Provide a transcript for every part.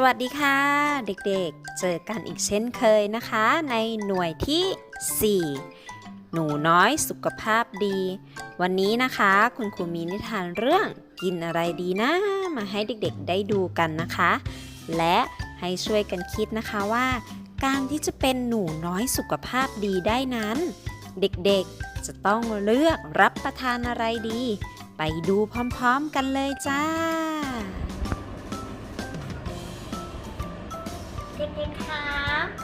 สวัสดีค่ะ เด็กๆ เจอกันอีกเช่นเคยนะคะ ในหน่วยที่ 4 หนูน้อยสุขภาพดี วันนี้นะคะ คุณครูมีนิทานเรื่องกินอะไรดีนะ มาให้เด็กๆได้ดูกันนะคะ และให้ช่วยกันคิดนะคะว่า การที่จะเป็นหนูน้อยสุขภาพดีได้นั้น เด็กๆจะต้องเลือกรับประทานอะไรดี ไปดูพร้อมๆกันเลยจ้า ด็กๆคะ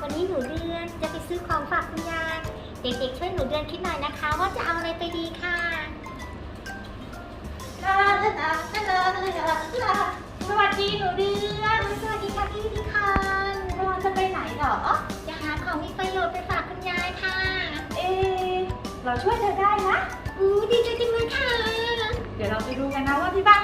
วันนี้หนูเดือนจะไปซื้อของฝากคุณยาย เด็กๆช่วยหนูเดือนคิดหน่อยนะคะ ว่าจะเอาอะไรไปดีค่ะลาลาลาลาลาลาสวัสดีหนูเดือนสวัสดีค่ะพี่ดิคอนเราจะไปไหนหรอจะหาของมีประโยชน์ไปฝากคุณยายค่ะ เอ๊ะเราช่วยเธอได้นะอู้ดีใจจังเลยค่ะ เดี๋ยวเราไปดูกันนะว่าที่บ้าน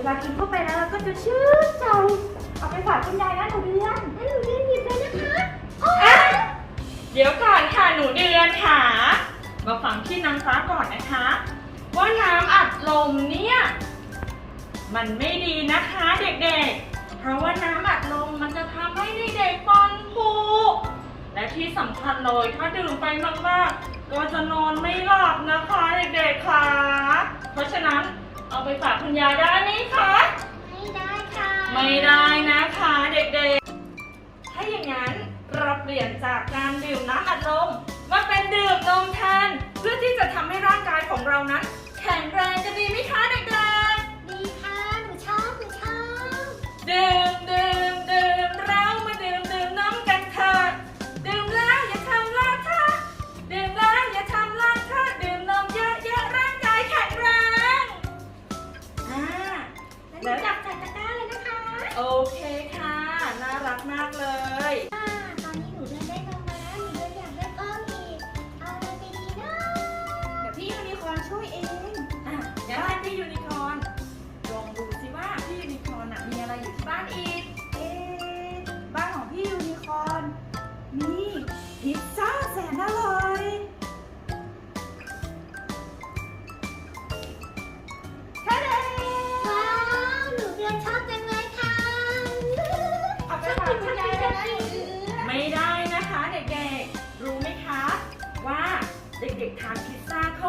วลากินเข้าไปแล้วเราก็จะชื่นใจ เอาไปฝากคุณยายนะหนูเดือนงั้นหนูเดือนหยิบเลยนะคะโอ้อะเดี๋ยวก่อนค่ะหนูเดือนค่ะมาฟังที่นางฟ้าก่อนนะคะ ว่าน้ำอัดลมเนี่ยมันไม่ดีนะคะเด็กๆ เพราะว่าน้ำอัดลมมันจะทำให้เด็กๆฟันผุและที่สำคัญเลยถ้าดื่มไปมากๆ ก็จะนอนไม่หลับนะคะเด็กๆค่ะ เพราะฉะนั้นเอาไปฝากคุณยายได้ไหมคะ ไม่ได้ค่ะ ไม่ได้นะคะเด็กๆ ถ้าอย่างนั้นเราเปลี่ยนจากการดื่มน้ำอัดลมมาเป็นดื่มนมแทนเพื่อที่จะทำให้ร่างกายของเรานั้น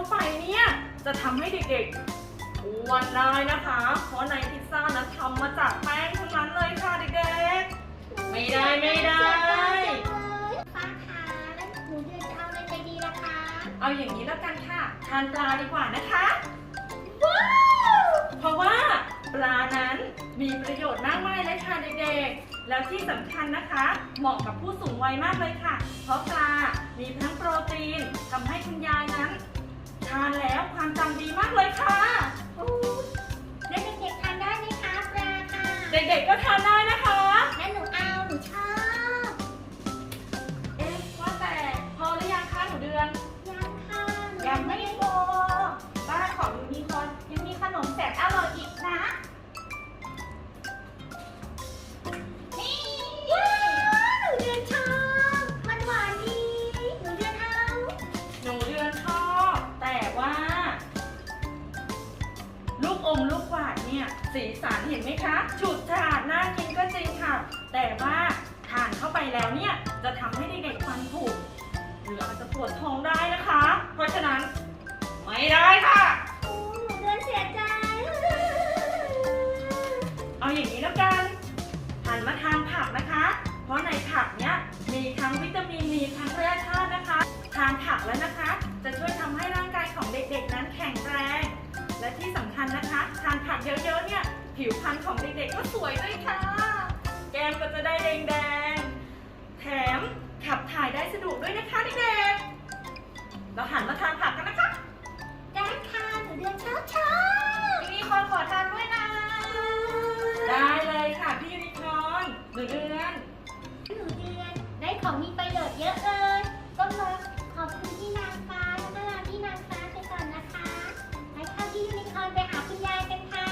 าไปเนี่ย จะทำให้เด็กๆอ้วนได้นะคะ เพราะในพิซซ่านั้นทำมาจากแป้งทั้งนั้นเลยค่ะเด็กๆ ไม่ได้ไม่ได้ ป้าคะแล้วหนูเดินจะเอาอะไรไปดีล่ะคะเอาอย่างนี้แล้วกันค่ะ ทานปลาดีกว่านะคะ ว้าว เพราะว่าปลานั้นมีประโยชน์มากมายเลยค่ะเด็กๆ แล้วที่สำคัญนะคะ เหมาะกับผู้สูงวัยมากเลยค่ะ เพราะปลามีทั้งโปรตีนทำให้คุณยายนั้น ทานแล้วความจำดีมากเลยค่ะอู้แล้วเด็กๆทานได้ไหมคะปลาค่ะ เด็กๆก็ทานได้นะคะ สีสันเห็นไหมคะฉูดฉาดน่ากินก็จริงค่ะ แต่ว่าทานเข้าไปแล้วเนี่ยจะทำให้เด็กๆฟันผุหรืออาจจะปวดท้องได้นะคะ เพราะฉะนั้น ของมีประโยชน์เยอะเลยก็มาขอบคุณที่นางฟ้าแล้วก็ลาที่นางฟ้าไปก่อนนะคะไปเข้าที่ยูนิคอร์นไปหาคุณยายกันค่ะ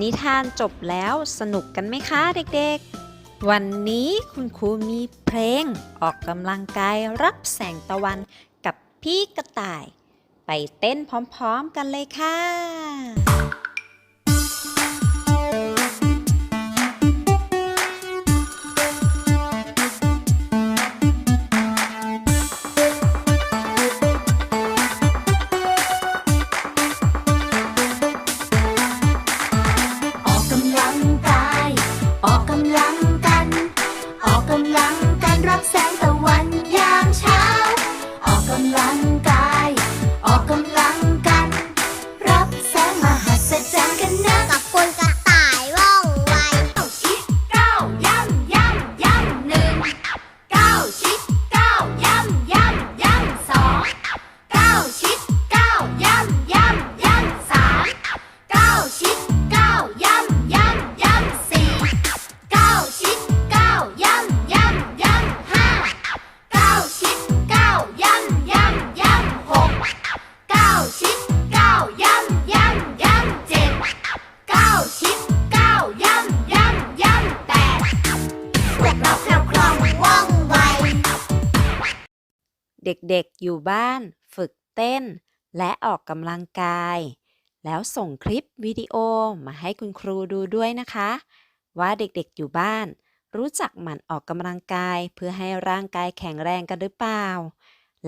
นิทานจบแล้วสนุกกันไหมคะเด็กๆ วันนี้คุณครูมีเพลงออกกำลังกายรับแสงตะวันกับพี่กระต่าย ไปเต้นพร้อมๆกันเลยค่ะ เด็กๆ อยู่บ้าน ฝึกเต้น และออกกำลังกาย แล้วส่งคลิปวิดีโอมาให้คุณครูดูด้วยนะคะ ว่าเด็กๆอยู่บ้าน รู้จักหมั่นออกกำลังกายเพื่อให้ร่างกายแข็งแรงกันหรือเปล่า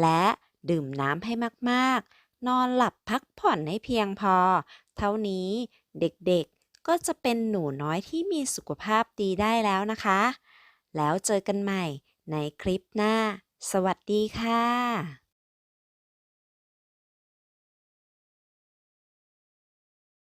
และดื่มน้ำให้มากๆ นอนหลับพักผ่อนให้เพียงพอ เท่านี้เด็กๆก็จะเป็นหนูน้อยที่มีสุขภาพดีได้แล้วนะคะ แล้วเจอกันใหม่ในคลิปหน้า สวัสดีค่ะ